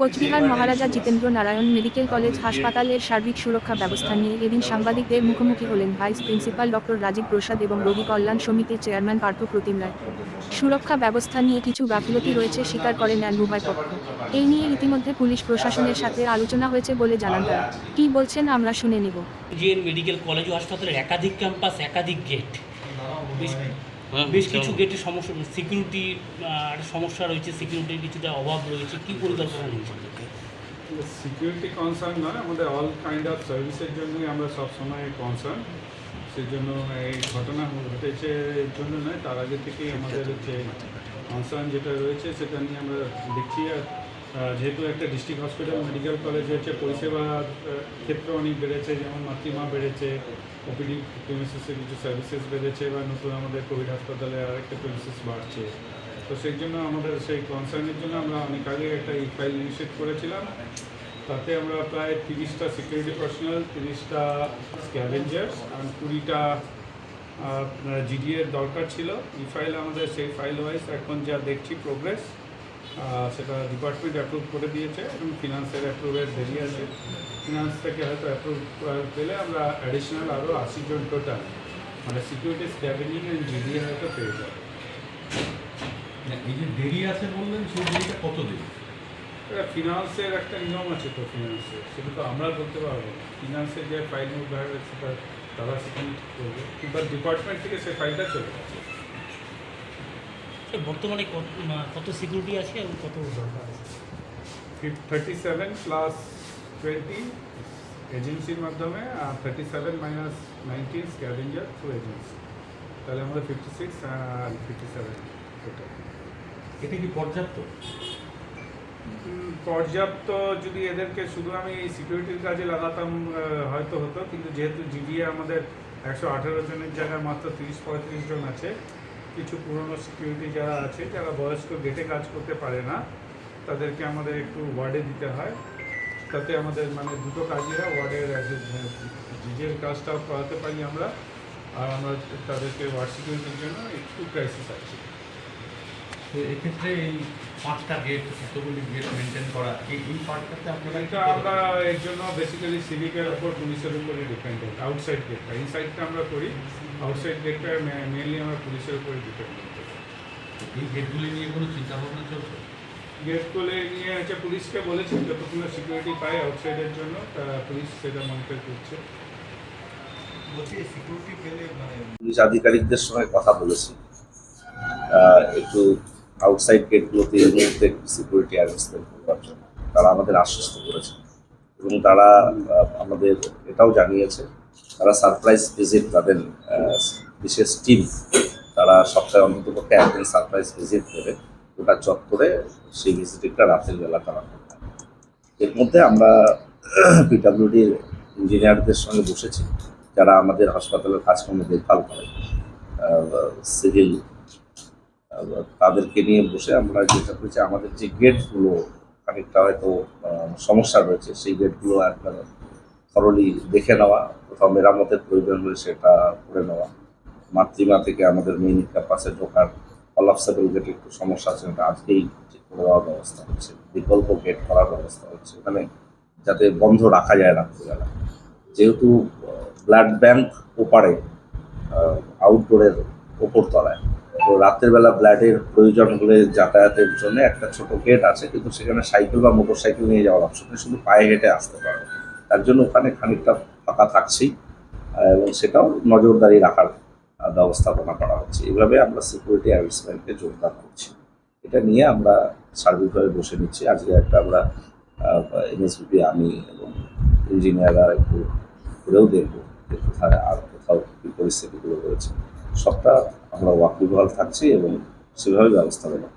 Cooch Behar Maharaja Jitendra Narayan medical college হাসপাতালের সার্বিক সুরক্ষা ব্যবস্থা নিয়ে এদিন সাংবাদিকদের মুখোমুখি হলেন vice principal doctor Rajib Prasad এবং রোগী কল্যাণ সমিতির চেয়ারম্যান পার্থ প্রতিম রায়। সুরক্ষা ব্যবস্থা নিয়ে কিছু গাফিলতি রয়েছে স্বীকার করে নেন উভয় পক্ষ। এই নিয়ে ইতিমধ্যে পুলিশ প্রশাসনের সাথে আলোচনা হয়েছে বলে জানান তারা। কী বলছেন আমরা শুনে নেব। জিএন মেডিকেল কলেজ হাসপাতালের একাধিক ক্যাম্পাস একাধিক গেট। বেশ হ্যাঁ, কিছু গেটের সমস্যা সিকিউরিটি সমস্যা রয়েছে সিকিউরিটির কিছুটা অভাব রয়েছে কি পরিকল্পনা নিয়েছে সিকিউরিটি কনসার্ন নয় আমাদের অল কাইন্ড অফ সার্ভিসের জন্যই আমরা সবসময় কনসার্ন সেই জন্য এই ঘটনা ঘটেছে এর জন্য নয় তার আগে থেকেই আমাদের যে কনসার্ন যেটা রয়েছে সেটা নিয়ে আমরা দেখছি আর যেহেতু একটা ডিস্ট্রিক্ট হসপিটাল মেডিকেল কলেজ হচ্ছে পরিষেবা আহ, ক্ষেত্র অনেক বেড়েছে যেমন মাতৃমা বেড়েছে ওপিডি প্রিমিসিসে কিছু সার্ভিসেস বেড়েছে বা নতুন আমাদের কোভিড হাসপাতালে আরেকটা প্রিমিসিস বাড়ছে। তো সেই জন্য আমাদের সেই কনসার্নের জন্য আমরা অনেক আগে একটা ই ফাইল ইনিশিয়েট করেছিলাম। তাতে আমরা প্রায় তিরিশটা সিকিউরিটি পার্সোনাল তিরিশটা স্ক্যাভেঞ্জার্স আর কুড়িটা জিডিএর দরকার ছিল। ই ফাইল আমাদের সেই ফাইল ওয়াইজ এখন যা দেখছি প্রোগ্রেস সেটা ডিপার্টমেন্ট অ্যাপ্রুভ করে দিয়েছে এবং ফিনান্সের অ্যাপ্রুভের দেরি আছে। ফিনান্স থেকে হয়তো অ্যাপ্রুভ পেলে আমরা অ্যাডিশনাল আরও আশি জন টোটাল মানে সিকিউরিটি স্ক্যাভেঞ্জিং অ্যান্ড জিডিএ হয়তো পেয়ে যাবে। এই যে দেরি আছে বললেন সেই দেরিটা কত দিন এটা ফিনান্সের একটা নিয়ম আছে তো ফিনান্সের সেটা তো আমরা বলতে পারব না। ফিনান্সের যে ফাইল মুভ সেটা তারা সেখানে করবে। কিন্তু ডিপার্টমেন্ট থেকে সেই ফাইলটা চলে গেছে। বর্তমানে কত কত সিকিউরিটি আছে এবং কত দরকার আছে? থার্টি সেভেন প্লাস টোয়েন্টি এজেন্সির মাধ্যমে আর thirty seven minus nineteen scavenger through agency তাহলে আমাদের ফিফটি সিক্স আর ফিফটি সেভেন টোটাল এটা কি পর্যাপ্ত? পর্যাপ্ত যদি এদেরকে শুধু আমি এই সিকিউরিটির কাজে লাগাতাম হয়তো হতো কিন্তু যেহেতু জিডিএ আমাদের একশো আঠেরো জনের জায়গায় মাত্র তিরিশ পঁয়ত্রিশ জন আছে কিছু পুরনো সিকিউরিটি যারা আছে, যারা বয়স্ক গেটে কাজ করতে পারে না, তাদেরকে আমাদের একটু ওয়ার্ডে দিতে হয়। তাতে আমাদের মানে দুটো হয়। ওয়ার্ডের নিজের কাজটাও করাতে পারি আমরা, আর আমরা তাদেরকে ওয়ার্ড সিকিউরিটির জন্য একটু ক্রাইসিস আছে। তো এক্ষেত্রে এই পাঁচটা গেট এতগুলি গেট মেনটেন করা। এই এই পার্টটাতে আপনারা এটা আমরা এর জন্য বেসিক্যালি সিভিকের উপর পুলিশের উপরে ডিপেন্ডেন্ট আউটসাইড গেটটা ইনসাইডটা আমরা করি আউটসাইড গেটটা মেনলি আমরা পুলিশের উপরে ডিপেন্ডেন্ট এই গেটগুলি নিয়ে কোনো চিন্তা ভাবনা চলছে? গেট খুলে নিয়ে হচ্ছে পুলিশকে বলেছি যতক্ষণ সিকিউরিটি পাই আউটসাইডের জন্য তা পুলিশ সেটা মনিটর করছে। পুলিশ আধিকারিকদের সঙ্গে কথা বলেছি। একটু আউটসাইড গেটগুলোতে এই মুহূর্তে সিকিউরিটি অ্যারেঞ্জমেন্ট করবার জন্য তারা আমাদের আশ্বস্ত করেছে। এবং তারা আমাদের এটাও জানিয়েছে, তারা সারপ্রাইজ ভিজিট তাদের বিশেষ টিম তারা সপ্তাহে অন্তত পক্ষে একদিন সারপ্রাইজ ভিজিট দেবে। ওটা চত্বরে সেই ভিজিটিংটা রাতের বেলা তারা এর মধ্যে আমরা পিডাব্লিউডির ইঞ্জিনিয়ারদের সঙ্গে বসেছি, যারা আমাদের হাসপাতালের কাজকর্ম দেখভাল করে। সিভিল তাদেরকে নিয়ে বসে আমরা যেটা করেছি, আমাদের যে গেটগুলো খানিকটা হয়তো সমস্যা রয়েছে, সেই গেটগুলো একবার থরলি দেখে নেওয়া, কোথাও মেরামতের প্রয়োজন হলে সেটা করে নেওয়া। মাতৃমা থেকে আমাদের মেইন ক্যাম্পাসে ঢোকার কলাপসেবল গেটে একটু সমস্যা আছে ওটা আজকেই ঠিক করে দেওয়ার ব্যবস্থা হচ্ছে, বিকল্প গেট করার ব্যবস্থা হচ্ছে। ওখানে যাতে বন্ধ রাখা যায় রাত্রিবেলা যেহেতু ব্লাড ব্যাংক ওপারে আউটডোরের ওপর তলায় তো রাতের বেলা ব্লাডের প্রয়োজন হলে যাতায়াতের জন্য একটা ছোট গেট আছে, কিন্তু সেখানে সাইকেল বা মোটর সাইকেল নিয়ে যাওয়ার অপশন নেই, শুধু পায়ে হেঁটে আসতে পারবে তার জন্য ওখানে খানিকটা ফাঁকা থাকছেই এবং সেটাও নজরদারি রাখার ব্যবস্থাপনা করা হচ্ছে। এইভাবে আমরা সিকিউরিটি অ্যারেঞ্জমেন্টকে জোরদার করছি। এটা নিয়ে আমরা সার্বিকভাবে বসে নিচ্ছি। আজকে একটা আমরা এনএসবিপি আমি এবং ইঞ্জিনিয়াররা একটু ঘুরেও দেখব যে কোথায় আর কোথাও কী পরিস্থিতিগুলো রয়েছে। সবটা আমরা ওয়াকিবহাল থাকছি এবং সেভাবে ব্যবস্থা নেব।